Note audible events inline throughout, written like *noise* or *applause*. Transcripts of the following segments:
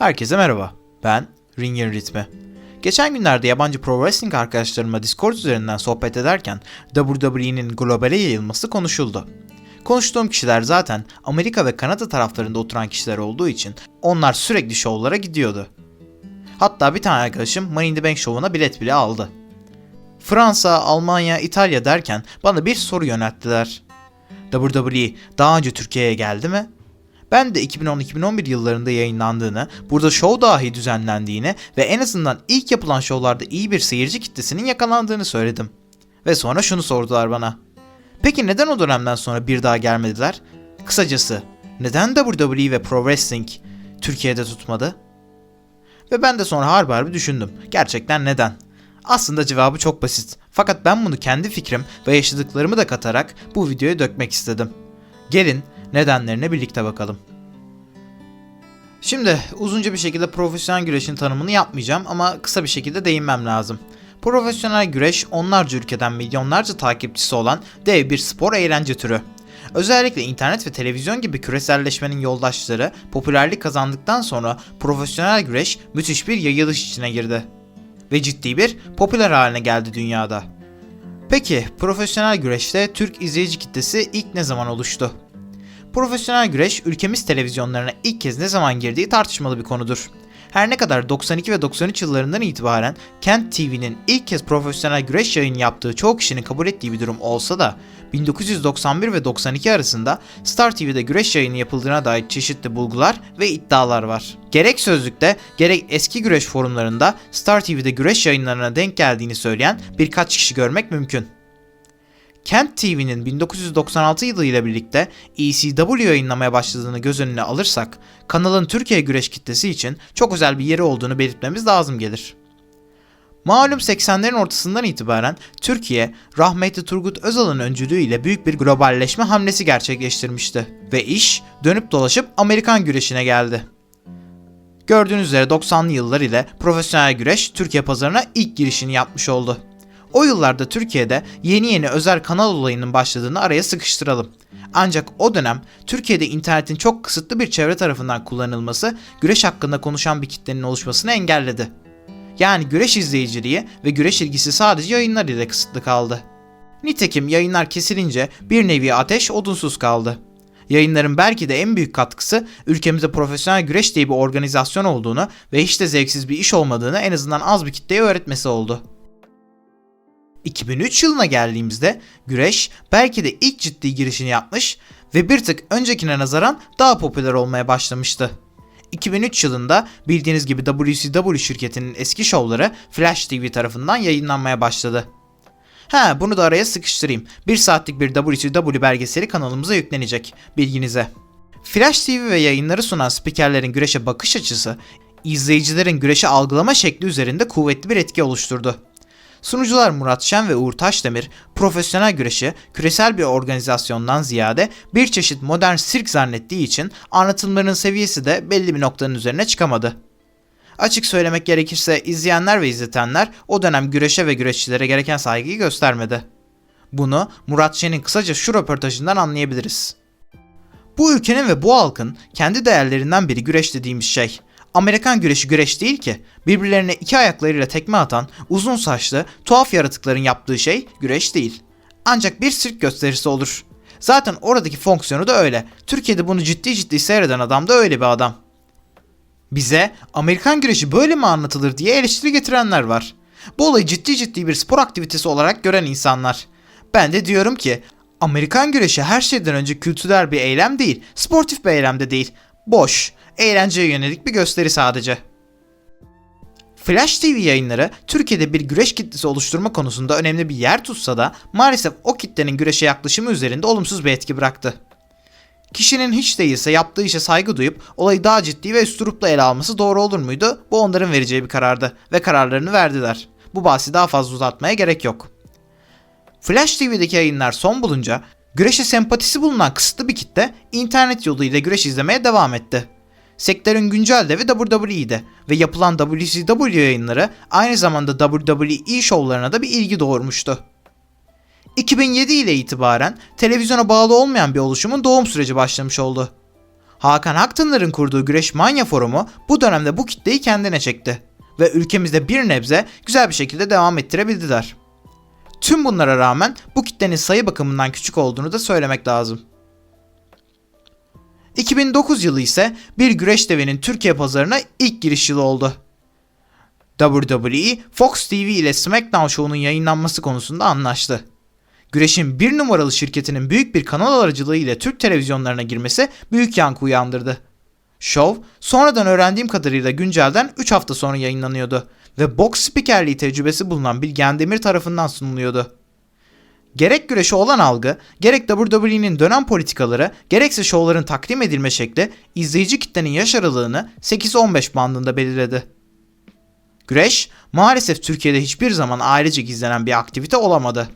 Herkese merhaba. Ben Ring'in Ritmi. Geçen günlerde yabancı pro wrestling arkadaşlarımla Discord üzerinden sohbet ederken WWE'nin globale yayılması konuşuldu. Konuştuğum kişiler zaten Amerika ve Kanada taraflarında oturan kişiler olduğu için onlar sürekli şovlara gidiyordu. Hatta bir tane arkadaşım Money in the Bank şovuna bilet bile aldı. Fransa, Almanya, İtalya derken bana bir soru yönelttiler. WWE daha önce Türkiye'ye geldi mi? Ben de 2010-2011 yıllarında yayınlandığını, burada show dahi düzenlendiğini ve en azından ilk yapılan şovlarda iyi bir seyirci kitlesinin yakalandığını söyledim. Ve sonra şunu sordular bana. Peki neden o dönemden sonra bir daha gelmediler? Kısacası neden WWE ve Pro Wrestling Türkiye'de tutmadı? Ve ben de sonra harbi harbi düşündüm. Gerçekten neden? Aslında cevabı çok basit. Fakat ben bunu kendi fikrim ve yaşadıklarımı da katarak bu videoya dökmek istedim. Gelin nedenlerine birlikte bakalım. Şimdi uzunca bir şekilde profesyonel güreşin tanımını yapmayacağım ama kısa bir şekilde değinmem lazım. Profesyonel güreş onlarca ülkeden milyonlarca takipçisi olan dev bir spor eğlence türü. Özellikle internet ve televizyon gibi küreselleşmenin yoldaşları popülerlik kazandıktan sonra profesyonel güreş müthiş bir yayılış içine girdi. Ve ciddi bir popüler haline geldi dünyada. Peki profesyonel güreşte Türk izleyici kitlesi ilk ne zaman oluştu? Profesyonel güreş ülkemiz televizyonlarına ilk kez ne zaman girdiği tartışmalı bir konudur. Her ne kadar 92 ve 93 yıllarından itibaren Kent TV'nin ilk kez profesyonel güreş yayını yaptığı çoğu kişinin kabul ettiği bir durum olsa da 1991 ve 92 arasında Star TV'de güreş yayını yapıldığına dair çeşitli bulgular ve iddialar var. Gerek sözlükte gerek eski güreş forumlarında Star TV'de güreş yayınlarına denk geldiğini söyleyen birkaç kişi görmek mümkün. Kent TV'nin 1996 yılı ile birlikte ECW yayınlamaya başladığını göz önüne alırsak, kanalın Türkiye güreş kitlesi için çok özel bir yeri olduğunu belirtmemiz lazım gelir. Malum 80'lerin ortasından itibaren Türkiye, rahmetli Turgut Özal'ın öncülüğüyle büyük bir globalleşme hamlesi gerçekleştirmişti ve iş dönüp dolaşıp Amerikan güreşine geldi. Gördüğünüz üzere 90'lı yıllar ile profesyonel güreş Türkiye pazarına ilk girişini yapmış oldu. O yıllarda Türkiye'de yeni yeni özel kanal olayının başladığını araya sıkıştıralım. Ancak o dönem Türkiye'de internetin çok kısıtlı bir çevre tarafından kullanılması güreş hakkında konuşan bir kitlenin oluşmasını engelledi. Yani güreş izleyiciliği ve güreş ilgisi sadece yayınlar ile kısıtlı kaldı. Nitekim yayınlar kesilince bir nevi ateş odunsuz kaldı. Yayınların belki de en büyük katkısı ülkemizde profesyonel güreş diye bir organizasyon olduğunu ve hiç de zevksiz bir iş olmadığını en azından az bir kitleye öğretmesi oldu. 2003 yılına geldiğimizde güreş belki de ilk ciddi girişini yapmış ve bir tık öncekine nazaran daha popüler olmaya başlamıştı. 2003 yılında bildiğiniz gibi WCW şirketinin eski şovları Flash TV tarafından yayınlanmaya başladı. Ha bunu da araya sıkıştırayım. Bir saatlik bir WCW belgeseli kanalımıza yüklenecek. Bilginize. Flash TV ve yayınları sunan spikerlerin güreşe bakış açısı, izleyicilerin güreşi algılama şekli üzerinde kuvvetli bir etki oluşturdu. Sunucular Murat Şen ve Uğur Taşdemir, profesyonel güreşi küresel bir organizasyondan ziyade bir çeşit modern sirk zannettiği için anlatımlarının seviyesi de belli bir noktanın üzerine çıkamadı. Açık söylemek gerekirse izleyenler ve izletenler o dönem güreşe ve güreşçilere gereken saygıyı göstermedi. Bunu Murat Şen'in kısaca şu röportajından anlayabiliriz. Bu ülkenin ve bu halkın kendi değerlerinden biri güreş dediğimiz şey. Amerikan güreşi güreş değil ki. Birbirlerine iki ayaklarıyla tekme atan uzun saçlı tuhaf yaratıkların yaptığı şey güreş değil. Ancak bir sirk gösterisi olur. Zaten oradaki fonksiyonu da öyle. Türkiye'de bunu ciddi ciddi seyreden adam da öyle bir adam. Bize Amerikan güreşi böyle mi anlatılır diye eleştiri getirenler var. Bu olayı ciddi ciddi bir spor aktivitesi olarak gören insanlar. Ben de diyorum ki Amerikan güreşi her şeyden önce kültürel bir eylem değil, sportif bir eylem de değil. Boş, eğlenceye yönelik bir gösteri sadece. Flash TV yayınları Türkiye'de bir güreş kitlesi oluşturma konusunda önemli bir yer tutsa da maalesef o kitlenin güreşe yaklaşımı üzerinde olumsuz bir etki bıraktı. Kişinin hiç değilse yaptığı işe saygı duyup olayı daha ciddi ve üsturupla ele alması doğru olur muydu? Bu onların vereceği bir karardı ve kararlarını verdiler. Bu bahsi daha fazla uzatmaya gerek yok. Flash TV'deki yayınlar son bulunca güreşe sempatisi bulunan kısıtlı bir kitle internet yoluyla güreş izlemeye devam etti. Sektörün güncel devi WWE'de ve yapılan WCW yayınları aynı zamanda WWE şovlarına da bir ilgi doğurmuştu. 2007 ile itibaren televizyona bağlı olmayan bir oluşumun doğum süreci başlamış oldu. Hakan Haktınlar'ın kurduğu Güreş Manya Forumu bu dönemde bu kitleyi kendine çekti. Ve ülkemizde bir nebze güzel bir şekilde devam ettirebildiler. Tüm bunlara rağmen bu kitlenin sayı bakımından küçük olduğunu da söylemek lazım. 2009 yılı ise bir güreş devinin Türkiye pazarına ilk giriş yılı oldu. WWE, Fox TV ile SmackDown şovunun yayınlanması konusunda anlaştı. Güreşin bir numaralı şirketinin büyük bir kanal aracılığı ile Türk televizyonlarına girmesi büyük yankı uyandırdı. Şov, sonradan öğrendiğim kadarıyla güncelden 3 hafta sonra yayınlanıyordu ve boks spikerliği tecrübesi bulunan Bilgen Demir tarafından sunuluyordu. Gerek güreşe olan algı, gerek WWE'nin dönem politikaları, gerekse şovların takdim edilme şekli izleyici kitlenin yaş aralığını 8-15 bandında belirledi. Güreş maalesef Türkiye'de hiçbir zaman ailece izlenen bir aktivite olamadı.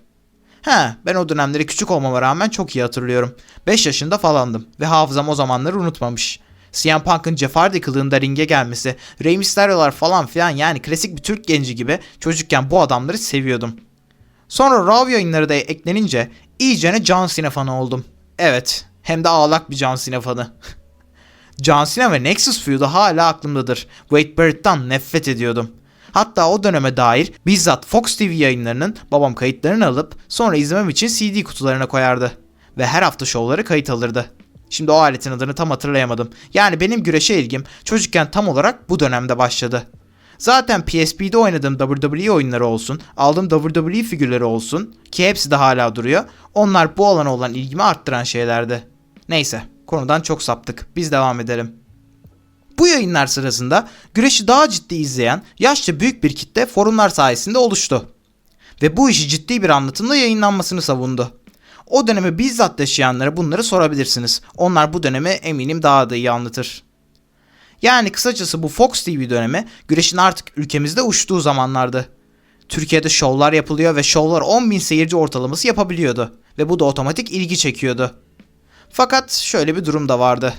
He, ben o dönemleri küçük olmama rağmen çok iyi hatırlıyorum. 5 yaşında falandım ve hafızam o zamanları unutmamış. CM Punk'ın Jeff Hardy kılığında ringe gelmesi, Rey Mysterio'lar falan filan yani klasik bir Türk genci gibi çocukken bu adamları seviyordum. Sonra Raw yayınları da eklenince iyicene John Cena fanı oldum. Evet, hem de ağlak bir John Cena fanı. *laughs* John Cena ve Nexus feud'u hala aklımdadır. Wade Barrett'tan nefret ediyordum. Hatta o döneme dair bizzat Fox TV yayınlarının babam kayıtlarını alıp sonra izlemem için CD kutularına koyardı. Ve her hafta şovları kayıt alırdı. Şimdi o aletin adını tam hatırlayamadım. Yani benim güreşe ilgim çocukken tam olarak bu dönemde başladı. Zaten PSP'de oynadığım WWE oyunları olsun, aldığım WWE figürleri olsun ki hepsi de hala duruyor. Onlar bu alana olan ilgimi arttıran şeylerdi. Neyse, konudan çok saptık. Biz devam edelim. Bu yayınlar sırasında güreşi daha ciddi izleyen yaşça büyük bir kitle forumlar sayesinde oluştu. Ve bu işi ciddi bir anlatımla yayınlanmasını savundu. O dönemi bizzat yaşayanlara bunları sorabilirsiniz. Onlar bu dönemi eminim daha da iyi anlatır. Yani kısacası bu Fox TV dönemi güreşin artık ülkemizde uçtuğu zamanlardı. Türkiye'de şovlar yapılıyor ve şovlar 10 bin seyirci ortalaması yapabiliyordu. Ve bu da otomatik ilgi çekiyordu. Fakat şöyle bir durum da vardı.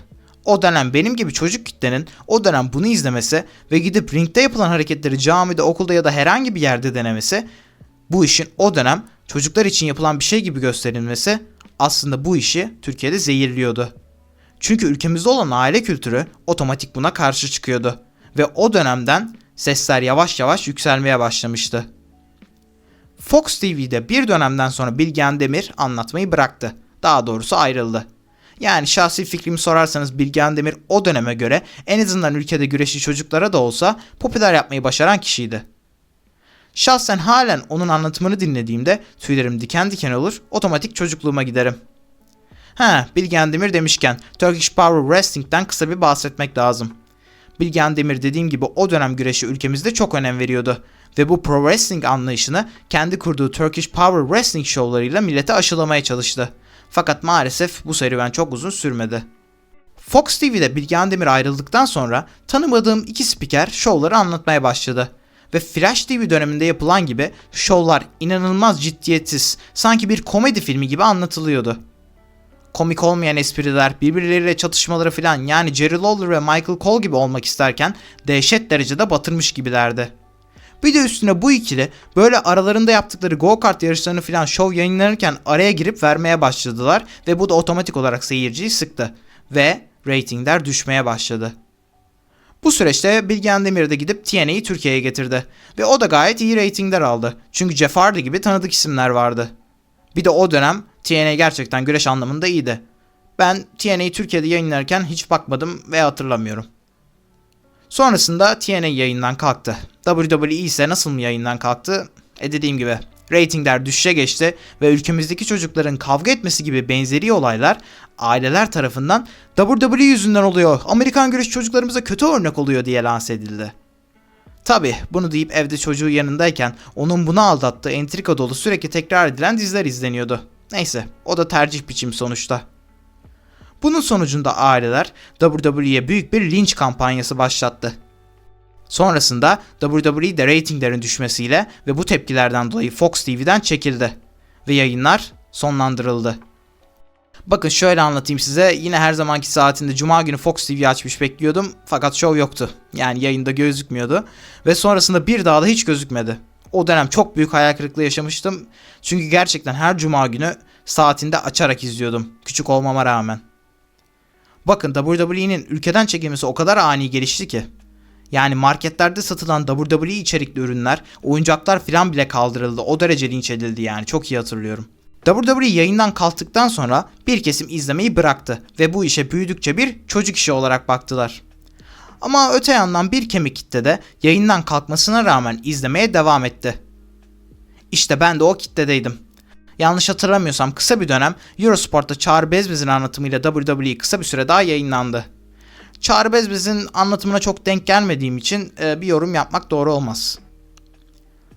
O dönem benim gibi çocuk kitlenin o dönem bunu izlemesi ve gidip ringde yapılan hareketleri camide, okulda ya da herhangi bir yerde denemesi bu işin o dönem çocuklar için yapılan bir şey gibi gösterilmesi aslında bu işi Türkiye'de zehirliyordu. Çünkü ülkemizde olan aile kültürü otomatik buna karşı çıkıyordu ve o dönemden sesler yavaş yavaş yükselmeye başlamıştı. Fox TV'de bir dönemden sonra Bilgehan Demir anlatmayı bıraktı. Daha doğrusu ayrıldı. Yani şahsi fikrimi sorarsanız Bilgehan Demir o döneme göre en azından ülkede güreşi çocuklara da olsa popüler yapmayı başaran kişiydi. Şahsen halen onun anlatımını dinlediğimde tüylerim diken diken olur, otomatik çocukluğuma giderim. Ha, Bilgehan Demir demişken Turkish Power Wrestling'den kısa bir bahsetmek lazım. Bilgehan Demir dediğim gibi o dönem güreşi ülkemizde çok önem veriyordu ve bu pro wrestling anlayışını kendi kurduğu Turkish Power Wrestling şovlarıyla millete aşılamaya çalıştı. Fakat maalesef bu serüven çok uzun sürmedi. Fox TV'de Bilgehan Demir ayrıldıktan sonra tanımadığım iki spiker şovları anlatmaya başladı. Ve Flash TV döneminde yapılan gibi şovlar inanılmaz ciddiyetsiz, sanki bir komedi filmi gibi anlatılıyordu. Komik olmayan espriler, birbirleriyle çatışmaları falan yani Jerry Lawler ve Michael Cole gibi olmak isterken dehşet derecede batırmış gibilerdi. Bir de üstüne bu ikili böyle aralarında yaptıkları go kart yarışlarını falan şov yayınlanırken araya girip vermeye başladılar ve bu da otomatik olarak seyirciyi sıktı ve reytingler düşmeye başladı. Bu süreçte Bilgehan Demir de gidip TNA'yı Türkiye'ye getirdi ve o da gayet iyi reytingler aldı. Çünkü Jeff Hardy gibi tanıdık isimler vardı. Bir de o dönem TNA gerçekten güreş anlamında iyiydi. Ben TNA'yı Türkiye'de yayınlarken hiç bakmadım ve hatırlamıyorum. Sonrasında TNA yayından kalktı. WWE ise nasıl mı yayından kalktı? E dediğim gibi reytingler düşüşe geçti ve ülkemizdeki çocukların kavga etmesi gibi benzeri olaylar aileler tarafından WWE yüzünden oluyor, Amerikan güreş çocuklarımıza kötü örnek oluyor diye lanse edildi. Tabi bunu deyip evde çocuğu yanındayken onun buna aldattığı entrika dolu sürekli tekrar edilen diziler izleniyordu. Neyse o da tercih biçim sonuçta. Bunun sonucunda aileler WWE'ye büyük bir linç kampanyası başlattı. Sonrasında WWE'de reytinglerin düşmesiyle ve bu tepkilerden dolayı Fox TV'den çekildi ve yayınlar sonlandırıldı. Bakın şöyle anlatayım size. Yine her zamanki saatinde Cuma günü Fox TV açmış bekliyordum. Fakat show yoktu. Yani yayında gözükmüyordu. Ve sonrasında bir daha da hiç gözükmedi. O dönem çok büyük hayal kırıklığı yaşamıştım. Çünkü gerçekten her Cuma günü saatinde açarak izliyordum. Küçük olmama rağmen. Bakın WWE'nin ülkeden çekilmesi o kadar ani gelişti ki. Yani marketlerde satılan WWE içerikli ürünler, oyuncaklar filan bile kaldırıldı. O derece linç edildi yani çok iyi hatırlıyorum. WWE yayından kalktıktan sonra bir kesim izlemeyi bıraktı ve bu işe büyüdükçe bir çocuk işi olarak baktılar. Ama öte yandan bir kemik kitle de yayından kalkmasına rağmen izlemeye devam etti. İşte ben de o kitledeydim. Yanlış hatırlamıyorsam kısa bir dönem Eurosport'ta Çağrı Bezbez'in anlatımıyla WWE kısa bir süre daha yayınlandı. Çağrı Bezbez'in anlatımına çok denk gelmediğim için e, bir yorum yapmak doğru olmaz.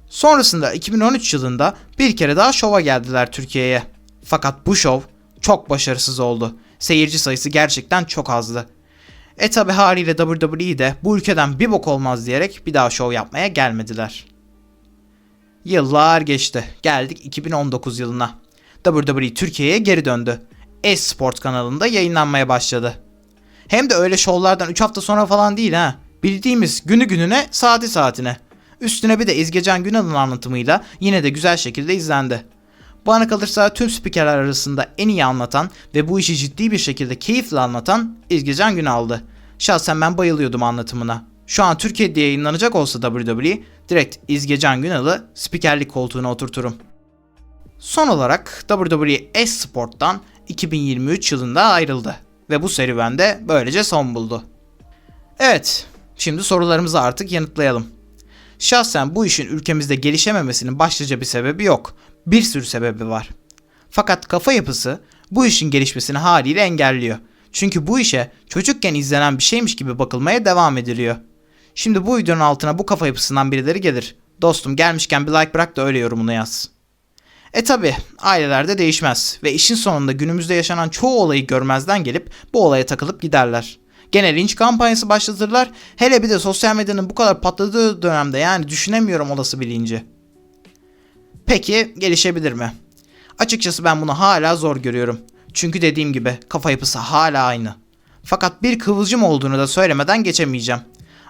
Sonrasında 2013 yılında bir kere daha şova geldiler Türkiye'ye. Fakat bu şov çok başarısız oldu. Seyirci sayısı gerçekten çok azdı. E tabi haliyle WWE de bu ülkeden bir bok olmaz diyerek bir daha şov yapmaya gelmediler. Yıllar geçti. Geldik 2019 yılına. WWE Türkiye'ye geri döndü. Esport kanalında yayınlanmaya başladı. Hem de öyle şovlardan 3 hafta sonra falan değil ha. Bildiğimiz günü gününe saati saatine. Üstüne bir de İzgecan Günal'ın anlatımıyla yine de güzel şekilde izlendi. Bana kalırsa tüm spikerler arasında en iyi anlatan ve bu işi ciddi bir şekilde keyifle anlatan İzgecan Günal'dı. Şahsen ben bayılıyordum anlatımına. Şu an Türkiye'de yayınlanacak olsa WWE direkt İzgecan Günal'ı spikerlik koltuğuna oturturum. Son olarak WWE Esport'tan 2023 yılında ayrıldı ve bu serüvende böylece son buldu. Evet, şimdi sorularımızı artık yanıtlayalım. Şahsen bu işin ülkemizde gelişememesinin başlıca bir sebebi yok. Bir sürü sebebi var. Fakat kafa yapısı bu işin gelişmesini haliyle engelliyor. Çünkü bu işe çocukken izlenen bir şeymiş gibi bakılmaya devam ediliyor. Şimdi bu videonun altına bu kafa yapısından birileri gelir. Dostum gelmişken bir like bırak da öyle yorumunu yaz. E tabi ailelerde değişmez ve işin sonunda günümüzde yaşanan çoğu olayı görmezden gelip bu olaya takılıp giderler. Gene linç kampanyası başlatırlar. Hele bir de sosyal medyanın bu kadar patladığı dönemde yani düşünemiyorum olası bir linci. Peki gelişebilir mi? Açıkçası ben bunu hala zor görüyorum. Çünkü dediğim gibi kafa yapısı hala aynı. Fakat bir kıvılcım olduğunu da söylemeden geçemeyeceğim.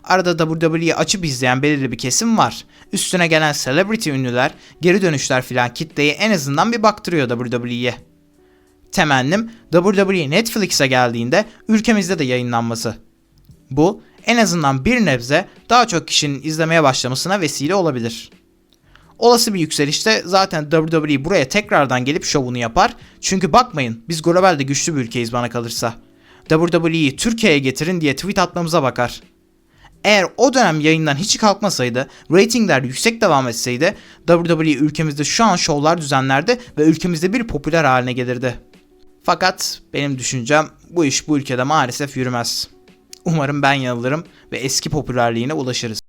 Arada WWE'yi açıp izleyen belirli bir kesim var. Üstüne gelen celebrity ünlüler, geri dönüşler filan kitleyi en azından bir baktırıyor WWE'ye. Temennim WWE Netflix'e geldiğinde ülkemizde de yayınlanması. Bu en azından bir nebze daha çok kişinin izlemeye başlamasına vesile olabilir. Olası bir yükselişte zaten WWE buraya tekrardan gelip şovunu yapar. Çünkü bakmayın biz globalde güçlü bir ülkeyiz bana kalırsa. WWE'yi Türkiye'ye getirin diye tweet atmamıza bakar. Eğer o dönem yayından hiç kalkmasaydı, ratingler yüksek devam etseydi WWE ülkemizde şu an şovlar düzenlerdi ve ülkemizde bir popüler haline gelirdi. Fakat benim düşüncem bu iş bu ülkede maalesef yürümez. Umarım ben yanılırım ve eski popülerliğine ulaşırız.